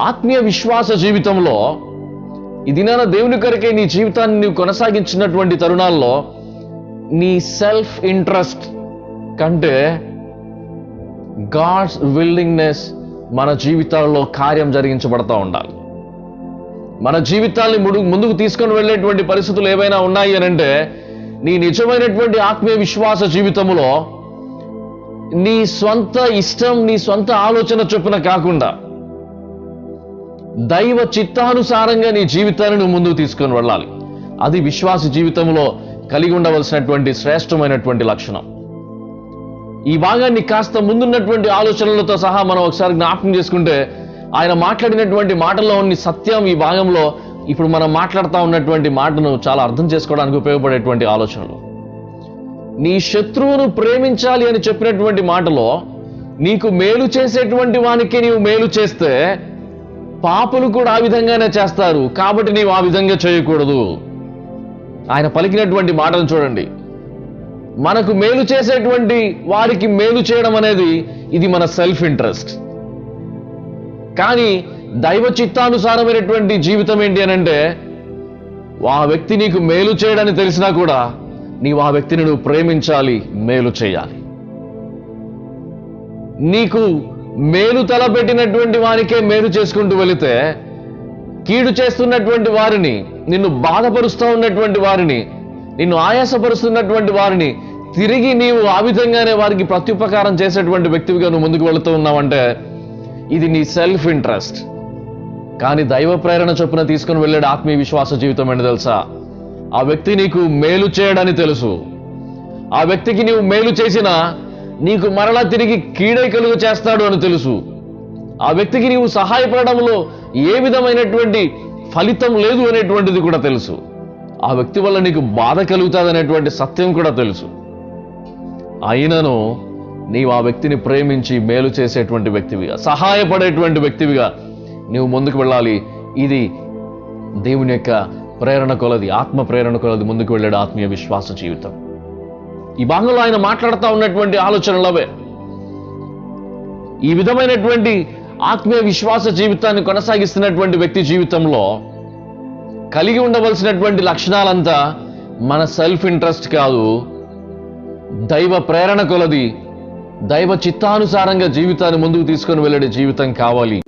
ఆత్మీయ విశ్వాస జీవితంలో ఈ దినాన దేవుని కొరకే నీ జీవితాన్ని నీవు కొనసాగించినటువంటి తరుణాల్లో నీ సెల్ఫ్ ఇంట్రెస్ట్ కంటే గాడ్స్ విల్లింగ్నెస్ మన జీవితాల్లో కార్యం జరిగించబడతా ఉండాలి. మన జీవితాల్ని ముడు ముందుకు తీసుకొని వెళ్ళేటువంటి పరిస్థితులు ఏవైనా ఉన్నాయి అని అంటే నీ నిజమైనటువంటి ఆత్మీయ విశ్వాస జీవితంలో నీ స్వంత ఇష్టం నీ స్వంత ఆలోచన చొప్పున కాకుండా దైవ చిత్తానుసారంగా నీ జీవితాన్ని నువ్వు ముందుకు తీసుకొని వెళ్ళాలి. అది విశ్వాస జీవితంలో కలిగి ఉండవలసినటువంటి శ్రేష్టమైనటువంటి లక్షణం. ఈ భాగాన్ని కాస్త ముందున్నటువంటి ఆలోచనలతో సహా మనం ఒకసారి జ్ఞాపకం చేసుకుంటే ఆయన మాట్లాడినటువంటి మాటల్లో ఉన్న సత్యం ఈ భాగంలో ఇప్పుడు మనం మాట్లాడుతూ ఉన్నటువంటి మాటను చాలా అర్థం చేసుకోవడానికి ఉపయోగపడేటువంటి ఆలోచనలు. నీ శత్రువును ప్రేమించాలి అని చెప్పినటువంటి మాటలో నీకు మేలు చేసేటువంటి వానికి నీవు మేలు చేస్తే పాపులు కూడా ఆ విధంగానే చేస్తారు. కాబట్టి నీవు ఆ విధంగా చేయకూడదు. ఆయన పలికినటువంటి మాటను చూడండి. మనకు మేలు చేసేటువంటి వారికి మేలు చేయడం అనేది ఇది మన సెల్ఫ్ ఇంట్రెస్ట్ కానీ దైవ చిత్తానుసారమైనటువంటి జీవితం ఏంటి అని అంటే ఆ వ్యక్తి నీకు మేలు చేయడని తెలిసినా కూడా నీవు ఆ వ్యక్తిని నువ్వు ప్రేమించాలి మేలు చేయాలి. నీకు మేలు తలపెట్టినటువంటి వానికే మేలు చేసుకుంటూ వెళితే కీడు చేస్తున్నటువంటి వారిని నిన్ను బాధపరుస్తూ ఉన్నటువంటి వారిని నిన్ను ఆయాసపరుస్తున్నటువంటి వారిని తిరిగి నీవు ఆ విధంగానే వారికి ప్రత్యుపకారం చేసేటువంటి వ్యక్తివిగా నువ్వు ముందుకు వెళుతూ ఉన్నావంటే ఇది నీ సెల్ఫ్ ఇంట్రెస్ట్. కానీ దైవ ప్రేరణ చొప్పున తీసుకుని వెళ్ళాడు ఆత్మీయ విశ్వాస జీవితం అని తెలుసా? ఆ వ్యక్తి నీకు మేలు చేయడని తెలుసు. ఆ వ్యక్తికి నీవు మేలు చేసినా నీకు మరలా తిరిగి కీడై కలుగు చేస్తాడు అని తెలుసు. ఆ వ్యక్తికి నీవు సహాయపడడంలో ఏ విధమైనటువంటి ఫలితం లేదు అనేటువంటిది కూడా తెలుసు. ఆ వ్యక్తి వల్ల నీకు బాధ కలుగుతుంది అనేటువంటి సత్యం కూడా తెలుసు. అయినను నీవు ఆ వ్యక్తిని ప్రేమించి మేలు చేసేటువంటి వ్యక్తివిగా సహాయపడేటువంటి వ్యక్తివిగా నీవు ముందుకు వెళ్ళాలి. ఇది దేవుని యొక్క ప్రేరణ కొలది ఆత్మ ప్రేరణ కొలది ముందుకు వెళ్ళాడు ఆత్మీయ విశ్వాస జీవితం. ఈ భాగంలో ఆయన మాట్లాడుతూ ఉన్నటువంటి ఆలోచనలు అవే. ఈ విధమైనటువంటి ఆత్మీయ విశ్వాస జీవితాన్ని కొనసాగిస్తున్నటువంటి వ్యక్తి జీవితంలో కలిగి ఉండవలసినటువంటి లక్షణాలంతా మన సెల్ఫ్ ఇంట్రెస్ట్ కాదు దైవ ప్రేరణ కొలది దైవ చిత్తానుసారంగా జీవితాన్ని ముందుకు తీసుకొని వెళ్ళే జీవితం కావాలి.